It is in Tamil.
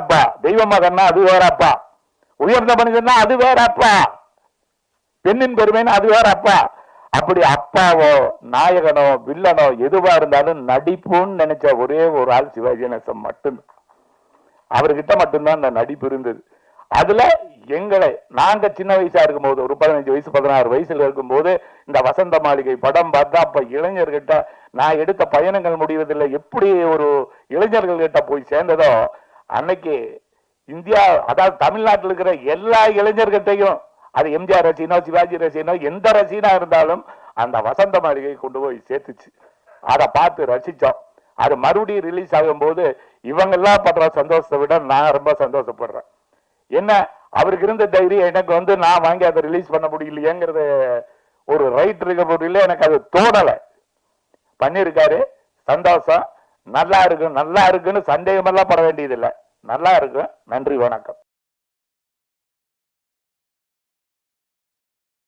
அப்பா. தெய்வ மகன்னா அது வேற அப்பா. உயர்ந்த மனிதன்னா அது வேற அப்பா. பெண்ணின் பெருமைன்னு அது வேற அப்பா. அப்படி அப்பாவோ நாயகனோ வில்லனோ எதுவா இருந்தாலும் நடிப்புன்னு நினைச்ச ஒரே ஒரு ஆள் சிவாஜி கணேசன் மட்டும்தான். அவர்கிட்ட மட்டும்தான் அந்த நடிப்பு இருந்தது. அதுல எங்களை நாங்க சின்ன வயசா இருக்கும்போது ஒரு பதினஞ்சு வயசு பதினாறு வயசுல இருக்கும்போது இந்த வசந்த மாளிகை படம் பார்த்தா அப்ப இளைஞர்கிட்ட நான் எடுத்த பயணங்கள் முடிவதில்லை. எப்படி ஒரு இளைஞர்கள் கிட்ட போய் சேர்ந்ததோ அன்னைக்கு இந்தியா அதாவது தமிழ்நாட்டில் இருக்கிற எல்லா இளைஞர்கிட்டையும் அது எம்ஜிஆர் ரசிகனோ சிவாஜி ரசிகனோ எந்த ரசிகனா இருந்தாலும் அந்த வசந்த மாளிகை கொண்டு போய் சேர்த்துச்சு. அதை பார்த்து ரசித்தோம் அது மறுபடியும் ரிலீஸ் ஆகும்போது இவங்கெல்லாம் படுற சந்தோஷத்தை விட நான் ரொம்ப சந்தோஷப்படுறேன். என்ன? அவருக்கு இருந்த தைரியம் எனக்கு வந்து நான் வாங்கி அதை ரிலீஸ் பண்ண முடியலையேங்கிறது ஒரு ரைட் இருக்க முடியல. எனக்கு அது தோணலை. பண்ணியிருக்காரு. சந்தோஷம். நல்லா இருக்கு நல்லா இருக்குன்னு சந்தேகமெல்லாம் பட வேண்டியதில்லை. நல்லா இருக்கும் நன்றி வணக்கம்.